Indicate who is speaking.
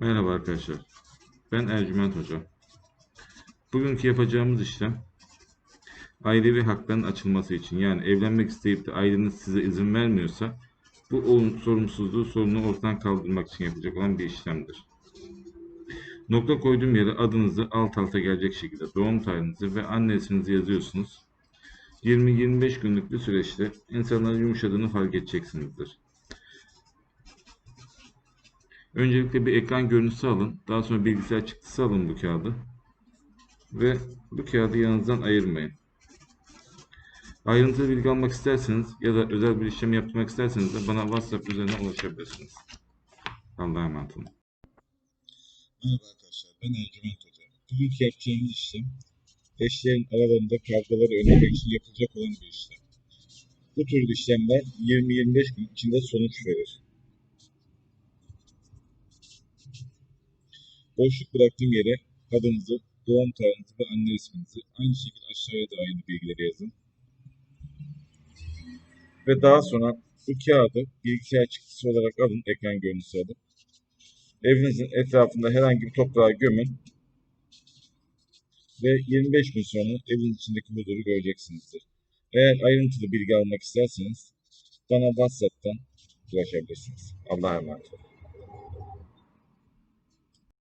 Speaker 1: Merhaba arkadaşlar. Ben Ercüment Hoca. Bugünkü yapacağımız işlem ailevi hakların açılması için yani evlenmek isteyip de aileniz size izin vermiyorsa bu sorumsuzluğu sorunu ortadan kaldırmak için yapacak olan bir işlemdir. Nokta koyduğum yere adınızı alt alta gelecek şekilde doğum tarihinizi ve anne isminizi yazıyorsunuz. 20-25 günlük bir süreçte insanların yumuşadığını fark edeceksinizdir. Öncelikle bir ekran görüntüsü alın. Daha sonra bilgisayar çıktısı alın bu kağıdı. Ve bu kağıdı yanınızdan ayırmayın. Ayrıntılı bilgi almak isterseniz ya da özel bir işlem yaptırmak isterseniz de bana WhatsApp üzerinden ulaşabilirsiniz. Allah'a emanet olun.
Speaker 2: Merhaba arkadaşlar, ben Ercüment Hoca. Bugünkü yapacağımız işlem, eşlerin aralarında kavgaları önlemek için yapılacak olan bir işlem. Bu tür işlemler 20-25 gün içinde sonuç verir. Boşluk bıraktığım yere adınızı, doğum tarihinizi ve anne isminizi, aynı şekilde aşağıya da aynı bilgileri yazın. Ve daha sonra bu kağıdı bilgisayar çıktısı olarak alın, ekran görüntüsü alın. Evinizin etrafında herhangi bir toprağa gömün ve 25 gün sonra evin içindeki huzuru göreceksinizdir. Eğer ayrıntılı bilgi almak isterseniz bana WhatsApp'tan ulaşabilirsiniz. Allah'a emanet olun.